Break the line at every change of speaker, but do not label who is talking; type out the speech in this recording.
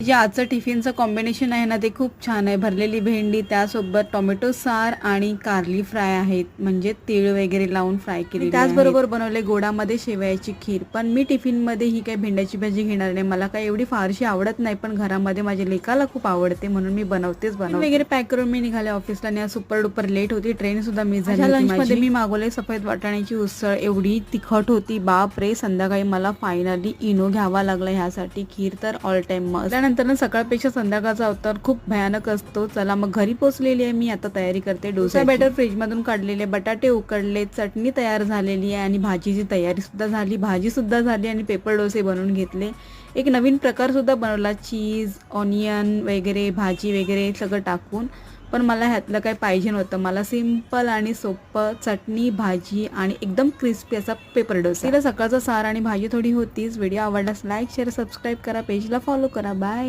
जे आजचं टिफिनचं कॉम्बिनेशन आहे ना ते खूप छान आहे. भरलेली भेंडी त्यासोबत टोमॅटो सार आणि कारली फ्राय आहेत. म्हणजे तीळ वगैरे लावून फ्राय केली त्याचबरोबर बनवले गोडामध्ये शेवयाची खीर. पण मी टिफिनमध्ये ही काही भेंड्याची भाजी घेणार नाही. मला काही एवढी फारशी आवडत नाही पण घरामध्ये माझ्या लेकाला खूप आवडते म्हणून मी बनवतेच बनवते. वगैरे पॅक करून मी निघाले ऑफिसला आणि सुपर डुपर लेट होती. ट्रेन सुद्धा मिस झाली लंचमध्ये मी मागवले सफेद वाटाण्याची उसळ. एवढी तिखट होती. बाप रे संध्याकाळी मला फायनली इनो घ्यावा लागला ह्यासाठी. खीर तर ऑल टाइम मस्त त्यानंतर ना सकाळपेक्षा संध्याकाळचा अवतार खूप भयानक असतो. चला मग घरी पोहोचलेली आहे मी आता तयारी करते. डोसा बॅटर फ्रीज मधून काढलेले बटाटे उकडले चटणी तयार झालेली आहे आणि भाजीची तयारी सुद्धा झाली. भाजी सुद्धा झाली आणि पेपर डोसे बनवून घेतले. एक नवीन प्रकार सुद्धा बनवला. चीज ऑनियन वगैरे भाजी वगैरे सगळं टाकून. पण मला ह्यातलं काही पाहिजे नव्हतं. मला सिंपल आणि सोपं चटणी भाजी आणि एकदम क्रिस्पी असा पेपर डोसा. तिला सकाळचा सार आणि भाजी थोडी होतीच. व्हिडिओ आवडल्यास लाईक शेअर सबस्क्राईब करा. पेजला फॉलो करा. बाय.